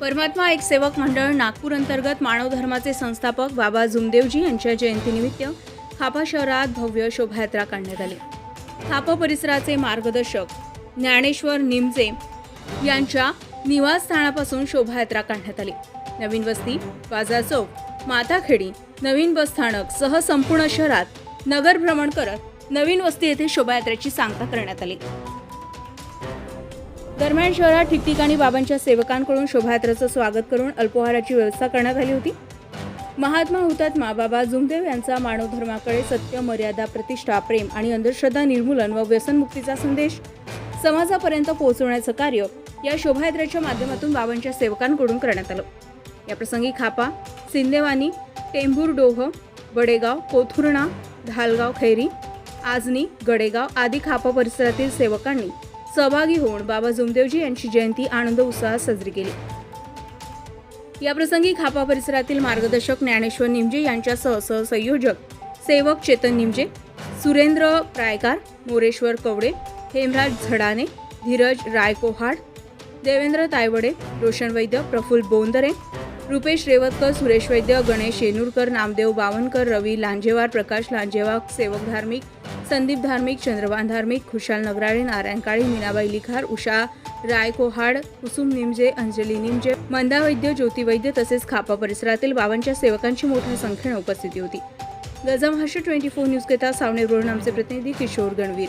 परमात्मा एक सेवक मंडळ नागपूर अंतर्गत मानव धर्माचे संस्थापक बाबा जुमदेवजी यांच्या जयंतीनिमित्त खापा शहरात भव्य शोभायात्रा काढण्यात आली. खापा परिसराचे मार्गदर्शक ज्ञानेश्वर निमजे यांच्या निवासस्थानापासून शोभायात्रा काढण्यात आली. नवीन वस्ती बाजार चौक माताखेडी नवीन बस स्थानक सह संपूर्ण शहरात नगर भ्रमण करत नवीन वस्ती येथे शोभायात्रेची सांगता करण्यात आली. दरम्यान शहरात ठिकठिकाणी बाबांच्या सेवकांकडून शोभायात्रेचं स्वागत करून अल्पोहाराची व्यवस्था करण्यात आली होती. महात्मा हुतात्मा बाबा जुमदेव यांचा मानव धर्माकडे सत्य मर्यादा प्रतिष्ठा प्रेम आणि अंधश्रद्धा निर्मूलन व व्यसनमुक्तीचा संदेश. समाजापर्यंत पोहोचवण्याचं कार्य या शोभायात्रेच्या माध्यमातून बाबांच्या सेवकांकडून करण्यात आलं. याप्रसंगी खापा सिंदेवानी टेंभूर डोह बडेगाव कोथुर्णा धालगाव खैरी आजनी गडेगाव आदी खापा परिसरातील सेवकांनी सहभागी होऊन बाबा जुमदेवजी यांची जयंती आनंद उत्साहात साजरी केली. याप्रसंगी खापा परिसरातील मार्गदर्शक ज्ञानेश्वर निमजे यांच्यासह सहसंयोजक सेवक चेतन निमजे सुरेंद्र प्रायकार मोरेश्वर कवडे हेमराज झडाने धीरज रायकोहाड देवेंद्र तायवडे रोशन वैद्य प्रफुल्ल बोंदरे रुपेश रेवतकर सुरेश वैद्य गणेश येनूरकर नामदेव बावनकर रवी लांजेवार प्रकाश लांजेवार सेवक धार्मिक संदीप धार्मिक चंद्रवान धार्मिक खुशाल नगराळे नारायण काळे मीनाबाई लिखार उषा राय कोहाड कुसुम निमजे अंजली निमजे मंदा वैद्य ज्योती वैद्य तसेच खापा परिसरातील बावनच्या सेवकांची मोठ्या संख्येने उपस्थिती होती. गजमहाराष्ट्र ट्वेंटी फोर न्यूजकरिता सावणे रोड आमचे प्रतिनिधी किशोर गणवीर.